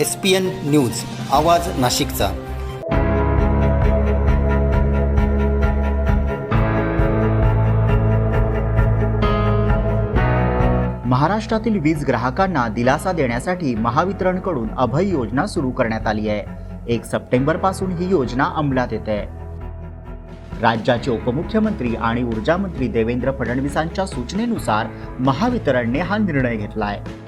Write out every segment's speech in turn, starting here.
S P N news आवाज नाशिकचा. महाराष्ट्रातील वीज ग्राहकांना दिलासा देण्यासाठी महावितरणकडून अभय योजना सुरू करण्यात आली आहे. एक सप्टेंबरपासून ही योजना अंमलात येते. राज्याचे उपमुख्यमंत्री आणि ऊर्जा मंत्री देवेंद्र फडणवीसांच्या सूचनेनुसार महावितरणने हा निर्णय घेतला आहे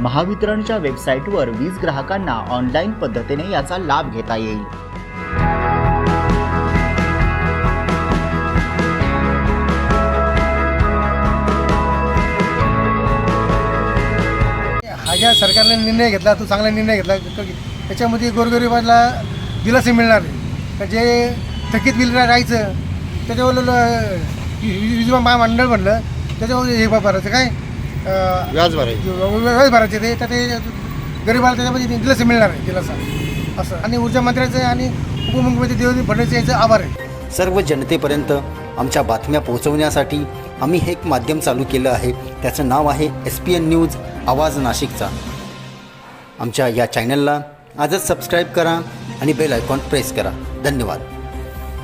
महावितरणच्या वेबसाईटवर वीज ग्राहकांना ऑनलाईन पद्धतीने याचा लाभ घेता येईल. हा ज्या सरकारने निर्णय घेतला तो चांगला निर्णय घेतला. त्याच्यामध्ये गोरगरिबाला दिलासे मिळणार. जे थकीत बिल राहायचं त्याच्यावर ल- महामंडळ म्हणलं त्याच्यावर हे भरायचं काय? व्याज भरायचं. व्य- व्याज भरायचे ते तर ते गरिबाला त्याच्यामध्ये दिलासे मिळणार आहे दिलासा. असं. आणि ऊर्जा मंत्र्याचं आणि उपमुख्यमंत्री देवेंद्र फडणवीस यांचं आभार आहे. सर्व जनतेपर्यंत आमच्या बातम्या पोहोचवण्यासाठी आम्ही हे एक माध्यम चालू केलं आहे. त्याचं नाव आहे एस पी एन न्यूज आवाज नाशिकचा. आमच्या या चॅनलला आजच सबस्क्राईब करा आणि बेल आयकॉन प्रेस करा. धन्यवाद.